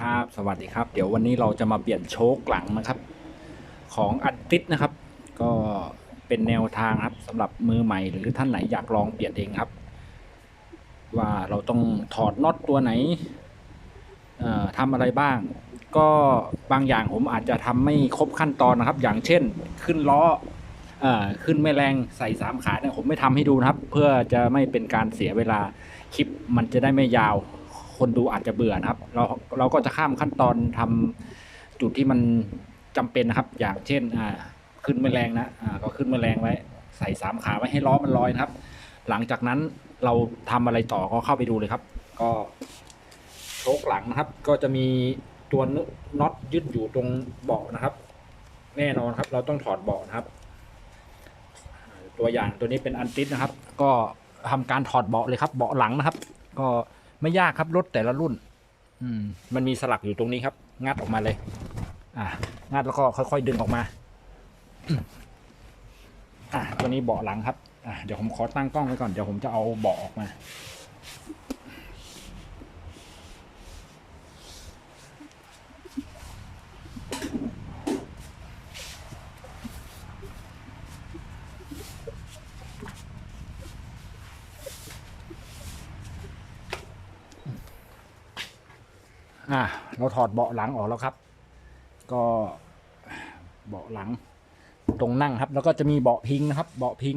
ครับสวัสดีครับ เดี๋ยววันนี้เราจะมาเปลี่ยนโชคหลังนะครับ ของอัดติสนะครับ ก็เป็นแนวทางครับสำหรับมือใหม่หรือท่านไหนอยากลองเปลี่ยนเองครับ ว่าเราต้องถอดน็อตตัวไหนเอ่อทำอะไรบ้าง ก็บางอย่างผมอาจจะทำไม่ครบขั้นตอนนะครับ อย่างเช่น ขึ้นล้ออขึ้นแม่แรงใส่สามขาเนี่ยผมไม่ทำให้ดูนะครับ เพื่อจะไม่เป็นการเสียเวลาคลิปมันจะได้ไม่ยาว คนดูอาจจะเบื่อนะครับ เราเราก็จะข้ามขั้นตอนทำจุดที่มันจำเป็นนะครับ อย่างเช่นอ่าขึ้นแมลงนะอ่าก็ขึ้นแมลงไว้ ใส่สามขาไว้ให้ล้อมันลอยนะครับ หลังจากนั้นเราทำอะไรต่อก็เข้าไปดูเลยครับ ก็โชคหลังนะครับ ก็จะมีตัวน็อตยึดอยู่ตรงเบาะนะครับ แน่นอนครับ เราต้องถอดเบาะนะครับ ตัวอย่างตัวนี้เป็นอันติสนะครับ ก็ทำการถอดเบาะเลยครับ เบาะหลังนะครับ ก็ ไม่ยากครับรถแต่ละรุ่น อืม มันมีสลักอยู่ตรงนี้ครับ งัดออกมาเลย อ่างัดแล้วก็ค่อยๆดึงออกมา อ่าตัวนี้เบาะหลังครับ อ่าเดี๋ยวผมขอตั้งกล้องไว้ก่อน เดี๋ยวผมจะเอาเบาะออกมาอ่าเราถอดเบาะหลังออกแล้วครับ ก็เบาะหลังตรงนั่งครับ แล้วก็จะมีเบาะพิงนะครับ เบาะพิง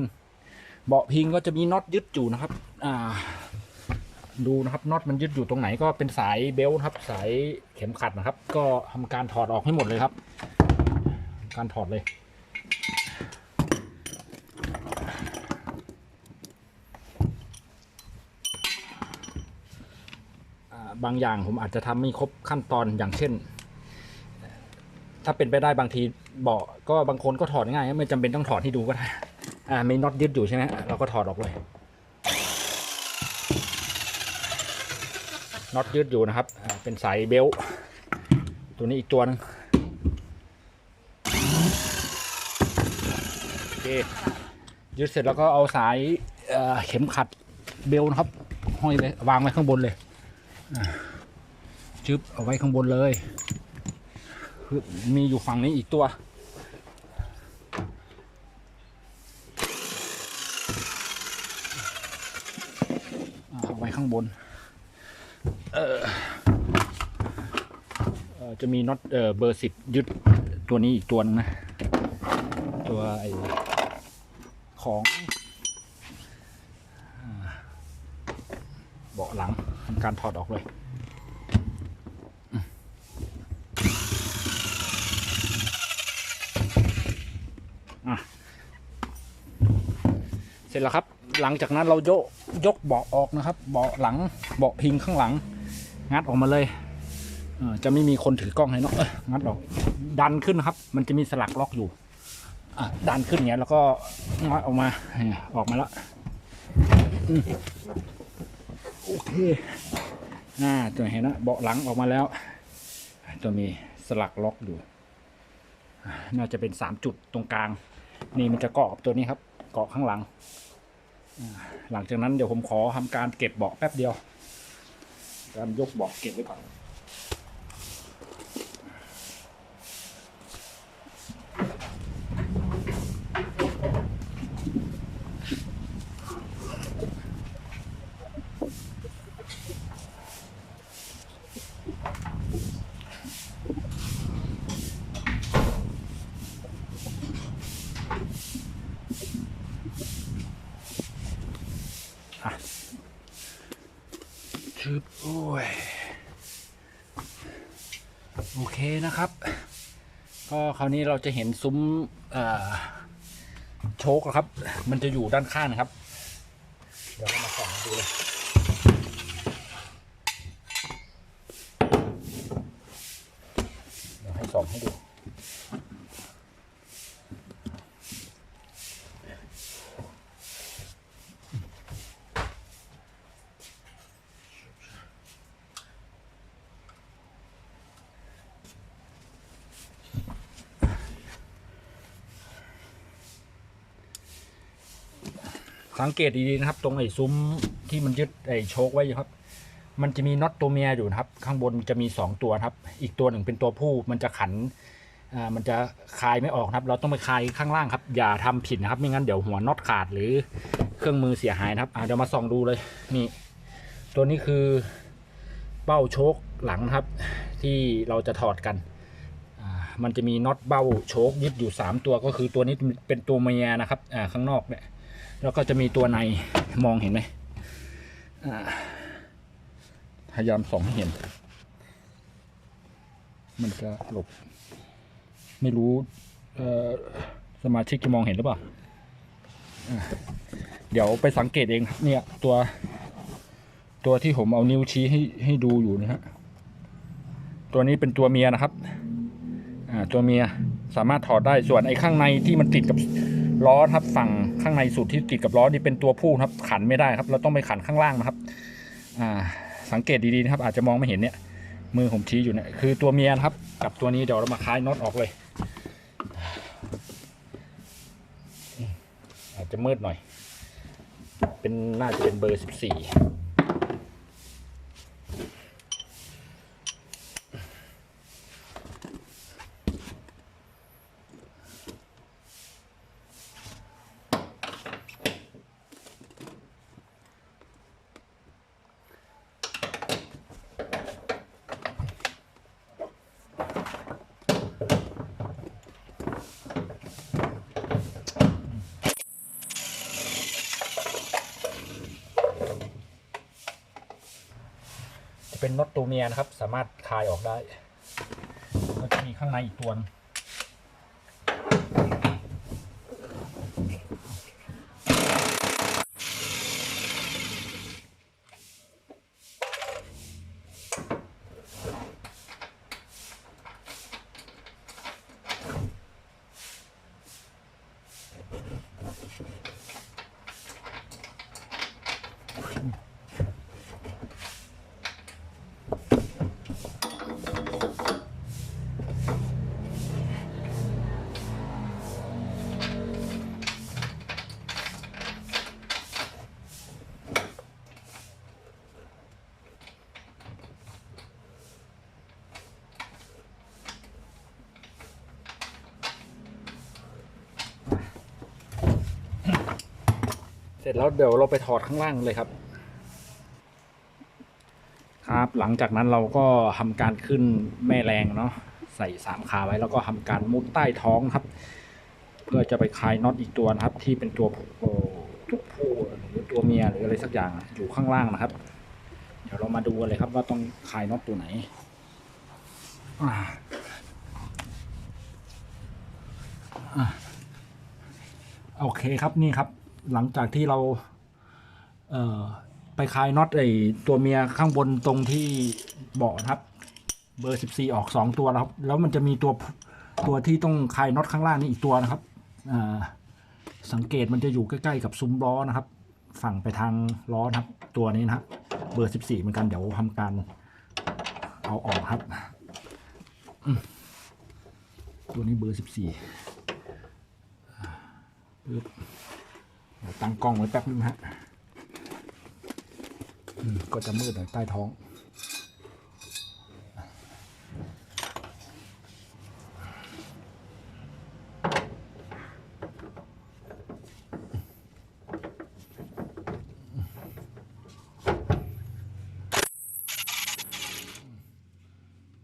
เบาะพิงก็จะมีน็อตยึดอยู่นะครับ อ่า ดูนะครับน็อตมันยึดอยู่ตรงไหนก็เป็นสายเบลต์ครับ สายเข็มขัดนะครับ ก็ทำการถอดออกให้หมดเลยครับ การถอดเลย บางอย่างผมอาจจะทำไม่ครบขั้นตอนอย่างเช่น ถ้าเป็นไปได้บางทีเบาะก็บางคนก็ถอดง่ายไม่จำเป็นต้องถอดให้ดูก็ได้อ่ามีน็อตยึดอยู่ใช่ไหมเราก็ถอดออกเลยน็อตยึดอยู่นะครับ เป็นสายเบลต์ตัวนี้อีกตัวหนึงโอเคยึดเสร็จแล้วก็เอาสายเอ่อเข็มขัดเบลต์นะครับ ห้อยเลยวางไว้ข้างบนเลย จึ๊บเอาไว้ข้างบนเลยมีอยู่ฝั่งนี้อีกตัว เอาไว้ข้างบน เออจะมีน็อตเอ่อเบอร์สิบยึดตัวนี้อีกตัวนึงนะ ตัวไอของอ่าเบาะหลังทำ การถอดออกเลยเสร็จแล้วครับ หลังจากนั้นเรายกยกเบาะออกนะครับเบาะหลังเบาะพิงข้างหลัง งัดออกมาเลยเอจะไม่มีคนถือกล้องให้เนาะเอ้ยงัดออก ดันขึ้นครับ มันจะมีสลักล็อกอยู่อะดันขึ้นอย่างเงี้ยแล้วก็งัดออกมาออกมาแล้ว โอเคอ่าตัวเห็นนะเบาะหลังออกมาแล้ว ตัวมีสลักล็อกอยู่ น่าจะเป็นสามจุดตรงกลาง นี่มันจะเกาะกับตัวนี้ครับ เกาะข้างหลัง หลังจากนั้นเดี๋ยวผมขอทำการเก็บเบาะแป๊บเดียว การยกเบาะเก็บไว้ก่อน ชึบ โอ้ย โอเคนะครับ ก็คราวนี้เราจะเห็นซุ้มโชกครับ มันจะอยู่ด้านข้างนะครับ เดี๋ยวเรามาส่องดูเลย เดี๋ยวให้ส่องให้ดู สังเกตดีๆนะครับ ตรงไอ้ซุ้มที่มันยึดไอ้โชคไว้อยู่ครับ มันจะมีน็อตตัวเมียอยู่นะครับ ข้างบนจะมีสองตัวครับ อีกตัวหนึ่งเป็นตัวผู้มันจะขันอ่ามันจะคลายไม่ออกนะครับ เราต้องไปคลายข้างล่างครับ อย่าทำผิดนะครับ ไม่งั้นเดี๋ยวหัวน็อตขาดหรือเครื่องมือเสียหายนะครับอ่าเดี๋ยวมาส่องดูเลยนี่ ตัวนี้คือเบ้าโชคหลังครับ ที่เราจะถอดกันมันจะมีน็อตเบ้าโชคยึดอยู่ 3 ตัวก็คือตัวนี้เป็นตัวเมียนะครับข้างนอกเนี่ย แล้วก็จะมีตัวในมองเห็นไหมพยายามส่องให้เห็น มันจะหลบ ไม่รู้สมาชิกจะมองเห็นหรือเปล่า เดี๋ยวไปสังเกตเองเนี่ยตัว ตัวที่ผมเอานิ้วชี้ให้ให้ดูอยู่นะฮะ ตัวนี้เป็นตัวเมียนะครับ ตัวเมียสามารถถอดได้ส่วนไอ้ข้างในที่มันติดกับล้อครับฝั่ง ข้างในสุดที่ติดกับล้อนี่เป็นตัวผู้ครับ ขันไม่ได้ครับ เราต้องไปขันข้างล่างนะครับ อ่า สังเกตดีๆนะครับ อาจจะมองไม่เห็นเนี่ย มือผมชี้อยู่เนี่ยคือตัวเมียนะครับ กับตัวนี้เดี๋ยวเรามาคลายน็อตออกเลย อาจจะมืดหน่อย เป็นน่าจะเป็นเบอร์สิบสี่ เป็นน็อตตัวเมียนะครับ สามารถคลายออกได้แล้วจะมีข้างในอีกตัวนึง สร็จแล้วเดี๋ยวเราไปถอดข้างล่างเลยครับ ครับหลังจากนั้นเราก็ทำการขึ้นแม่แรงเนาะใส่สามขาไว้แล้วก็ทำการมุดใต้ท้องครับ เพื่อจะไปคลายน็อตอีกตัวนะครับ ที่เป็นตัวผู้ตัวผู้หรือตัวเมียหรืออะไรสักอย่างอยู่ข้างล่างนะครับ เดี๋ยวเรามาดูกันเลยครับว่าต้องคลายน็อตตัวไหนอ่าอ่าโอเคครับนี่ครับ หลังจากที่เราเออไปคลายน็อตไอตัวเมียข้างบนตรงที่เบาะนะครับ เบอร์สิบสี่ออกสองตัวแล้วครับ แล้วมันจะมีตัวตัวที่ต้องคลายน็อตข้างล่างนี่อีกตัวนะครับสังเกตมันจะอยู่ใกล้ๆกับซุ้มล้อนะครับ ฝั่งไปทางล้อนะครับ ตัวนี้นะครับเบอร์สิบสี่เหมือนกันเดี๋ยวทำการเอาออกครับ ตัวนี้เบอร์สิบสี่ ตั้งกล้องไว้แป๊บนึงฮะอืมก็จะมืดหน่อยใต้ท้อง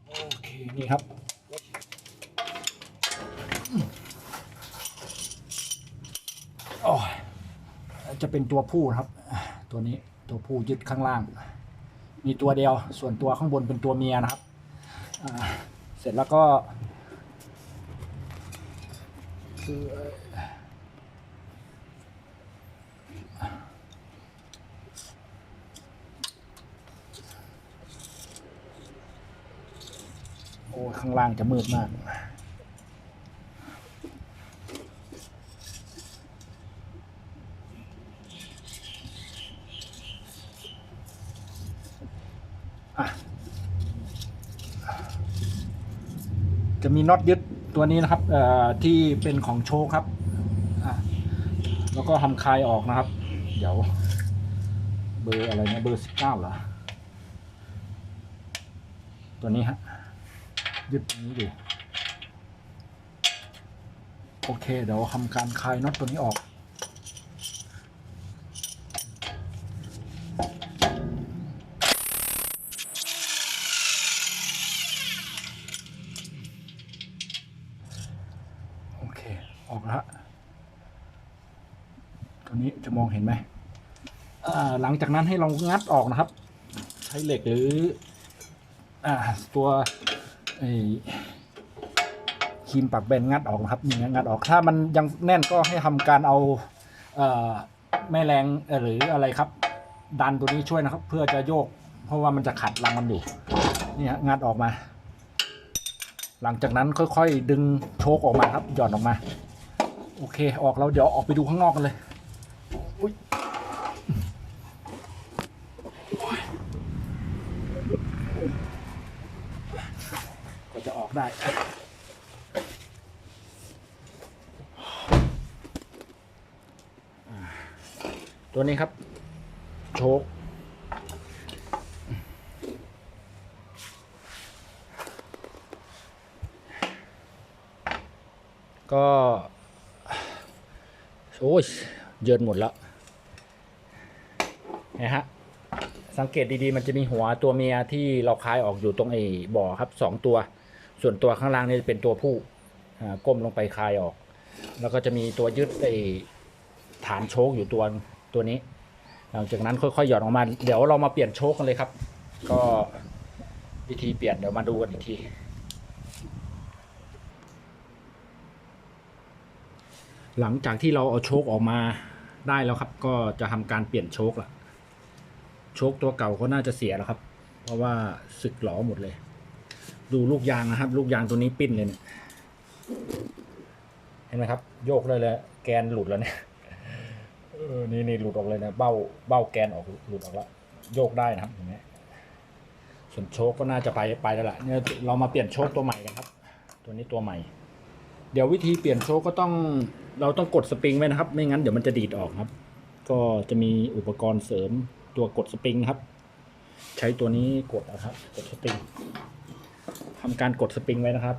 โอเค นี่ครับ โอ้ยจะเป็น ตัวผู้นะครับ ตัวนี้ตัวผู้ยึดข้างล่าง มีตัวเดียวส่วนตัวข้างบนเป็นตัวเมียนะครับเสร็จแล้วก็คือโอ้ข้างล่างจะมืดมาก มีน็อตยึดตัวนี้นะครับที่เป็นของโชคครับแล้วก็ทำคลายออกนะครับ เดี๋ยว เบอร์อะไรนะเบอร์สิบเก้าเหรอตัวนี้ฮะยึดตรงนี้อยู่ โอเค เดี๋ยวทำการคลายน็อตตัวนี้ออก โอเค ออกแล้วตัวนี้จะมองเห็นไหมอ่า หลังจากนั้นให้เรางัดออกนะครับ ใช้เหล็กหรืออ่าตัวไอ้ครีมปักแบนงัดออกนะครับนี่งัดออกถ้ามันยังแน่นก็ให้ทำการเอาเอแม่แรงหรืออะไรครับ ดันตัวนี้ช่วยนะครับ เพื่อจะโยก เพราะว่ามันจะขัดรังมันอยู่นี่ฮะงัดออกมา หลังจากนั้นค่อยๆ ดึงโชคออกมาครับหย่อนออกมา โอเค ออกแล้วเดี๋ยวออกไปดูข้างนอกกันเลยอุ๊ยก็จะออก ได้ ตัวนี้ครับ โชคก็โอ้ยเยินหมดแล้วนะฮะสังเกตดีๆ มันจะมีหัวตัวเมียที่เราคลายออกอยู่ตรงไอ้บ่อครับสองตัว ส่วนตัวข้างล่างนี่เป็นตัวผู้ก้มลงไปคลายออก แล้วก็จะมีตัวยึดไอฐานโชคอยู่ตัวตัวนี้ หลังจากนั้นค่อยๆหย่อนออกมา เดี๋ยวเรามาเปลี่ยนโชคกันเลยครับ ก็วิธีเปลี่ยนเดี๋ยวมาดูกันอีกทีหลังจากที่เราเอาโชคออกมาได้แล้วครับ ก็จะทำการเปลี่ยนโชคละโชคตัวเก่าก็น่าจะเสียแล้วครับ เพราะว่าสึกหลอหมดเลย ดูลูกยางนะครับ ลูกยางตัวนี้ปิ้นเลยเนี่ยเห็นไหมครับ โยกเลยเลยแกนหลุดแล้วเนี่ยเออนี่นี่หลุดออกเลยนะเบ้าเบ้าแกนออกหลุดออกแล้วโยกได้นะครับอย่างเงี้ยส่วนโชคก็น่าจะไปไปแล้วล่ะเนี่ยเรามาเปลี่ยนโชคตัวใหม่กันครับ ตัวนี้ตัวใหม่ เดี๋ยววิธีเปลี่ยนโชคก็ต้องเราต้องกดสปริงไว้นะครับ ไม่งั้นเดี๋ยวมันจะดีดออกครับ ก็จะมีอุปกรณ์เสริมตัวกดสปริงครับ ใช้ตัวนี้กดนะครับ กดสปริง ทำการกดสปริงไว้นะครับ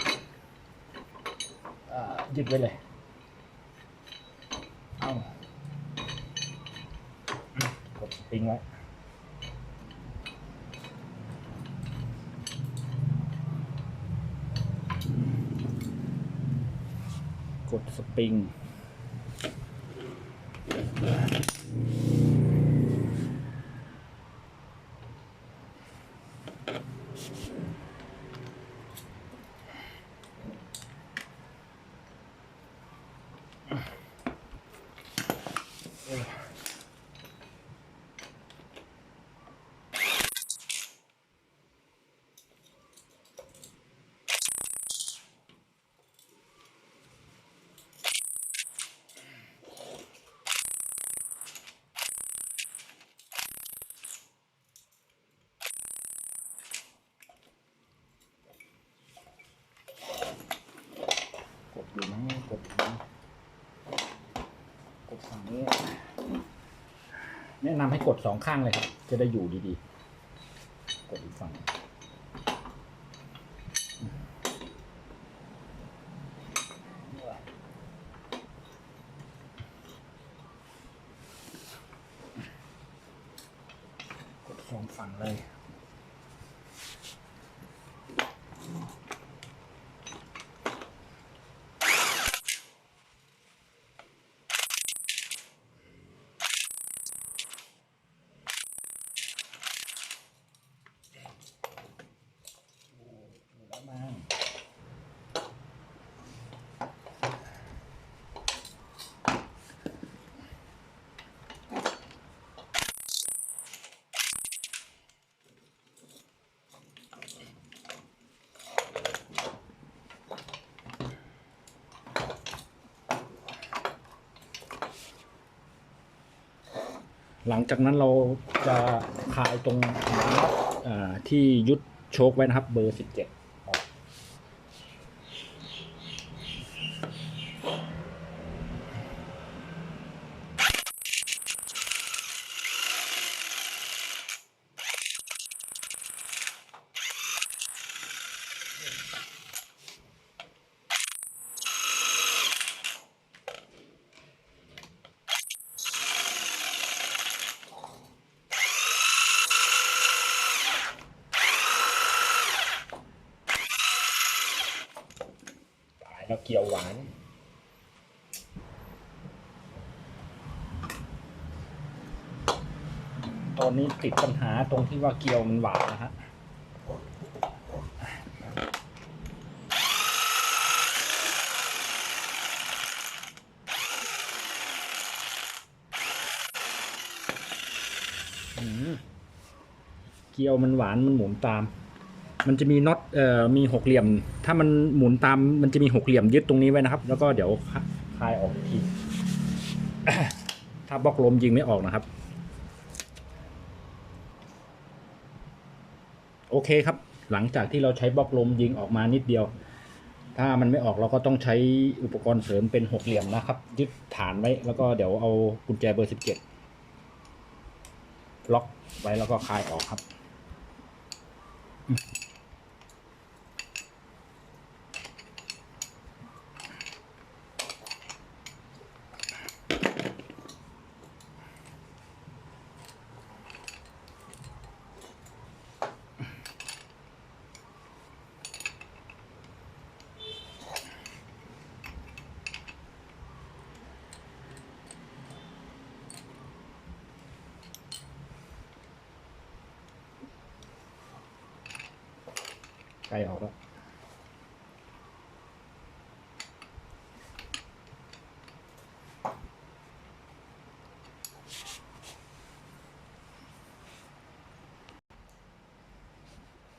อ่ายึดไว้เลยเอากดสปริงไว้กดสปริง กดอยู่นะกดอยู่นะกดฝั่งนี้ แนะนำให้กดสองข้างเลยครับ จะได้อยู่ดีๆ กดอีกฝั่งกดสองฝั่งเลย หลังจากนั้นเราจะคายตรงที่ยุดโชคไว้นะครับ เบอร์ 17 เจ็ดาเกียวหวาน ตอนนี้ติดปัญหาตรงที่ว่าเกียวมันหวานนะฮะเกียวมันหวานมันหมุนตาม มันจะมีน็อตเอ่อมีหกเหลี่ยม ถ้ามันหมุนตามมันจะมีหกเหลี่ยมยึดตรงนี้ไว้นะครับ แล้วก็เดี๋ยวคลายออกทีถ้าบล็อกลมยิงไม่ออกนะครับ โอเคครับ หลังจากที่เราใช้บล็อกลมยิงออกมานิดเดียว ถ้ามันไม่ออกเราก็ต้องใช้อุปกรณ์เสริมเป็นหกเหลี่ยมนะครับ ยึดฐานไว้แล้วก็เดี๋ยวเอากุญแจเบอร์สิบเจ็ดล็อกไว้แล้วก็คลายออกครับ กล้ออกแล้ว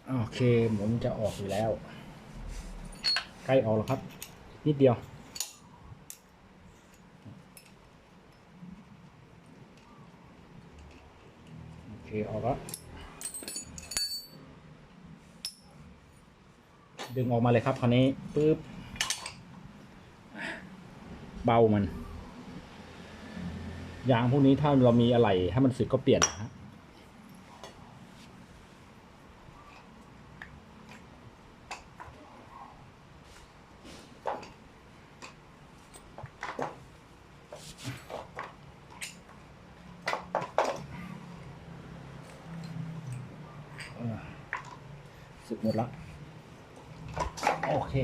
โอเคหมุนจะออกอยู่แล้ว ใกล้ออกแล้วครับ นิดเดียว โอเค ออกแล้ว ดึงออกมาเลยครับคราวนี้ปึ๊บเบามัน ยางพวกนี้ถ้าเรามีอะไรถ้มันสึกก็เปลี่ยนนะฮะสึกหมดละ โอเค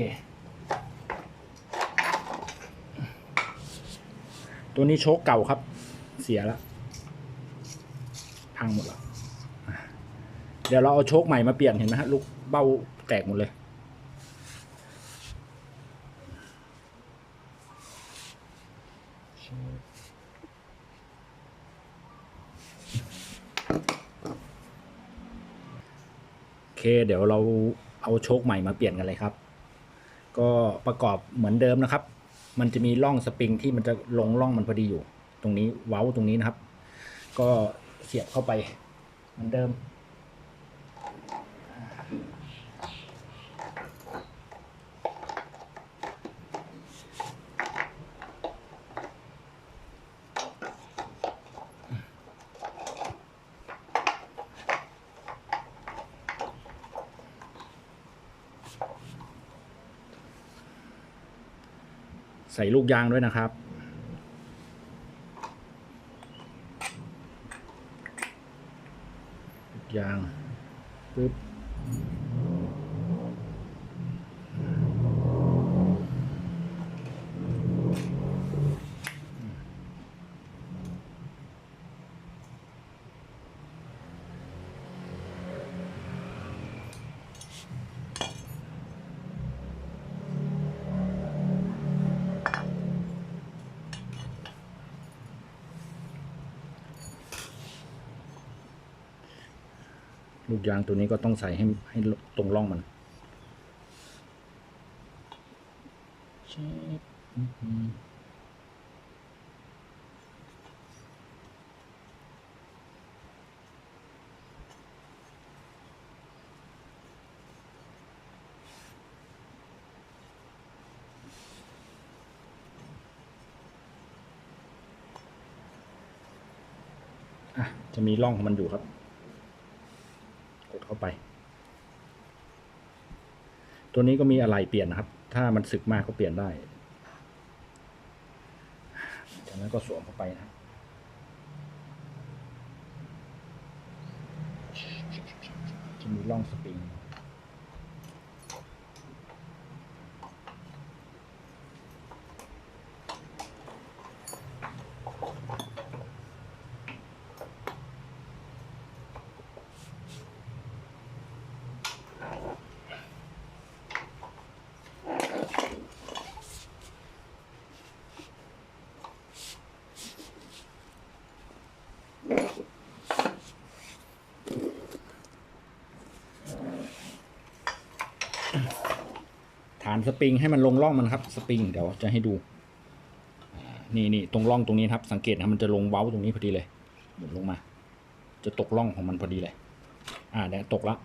ตัวนี้โชคเก่าครับ เสียแล้วพังหมดแล้ว เดี๋ยวเราเอาโชคใหม่มาเปลี่ยนเห็นไหมฮะลูกเบ้าแตกหมดเลยโอเค เดี๋ยวเราเอาโชคใหม่มาเปลี่ยนกันเลยครับ ก็ประกอบเหมือนเดิมนะครับ มันจะมีร่องสปริงที่มันจะลงร่องมันพอดีอยู่ ตรงนี้เว้าตรงนี้นะครับ ก็เสียบเข้าไปเหมือนเดิม ส่ลูกยางด้วยนะครับ ยาง ลูกยางตัวนี้ก็ต้องใส่ให้ให้ตรงร่องมันจะมีร่องของมันอยู่ครับ เข้าไป ตัวนี้ก็มีอะไรเปลี่ยนนะครับ ถ้ามันสึกมากก็เปลี่ยนได้จากนั้นก็สวมเข้าไปนะครับจะมีร่องสปริงานสปริงให้มันลงร่องมันครับ สปริงเดี๋ยวจะให้ดู นี่นี่ตรงร่องตรงนี้ครับ สังเกตนะมันจะลงเว้าตรงนี้พอดีเลยหมุนลงมา จะตกร่องของมันพอดีเลย อ่าเนี่ยตกแล้ว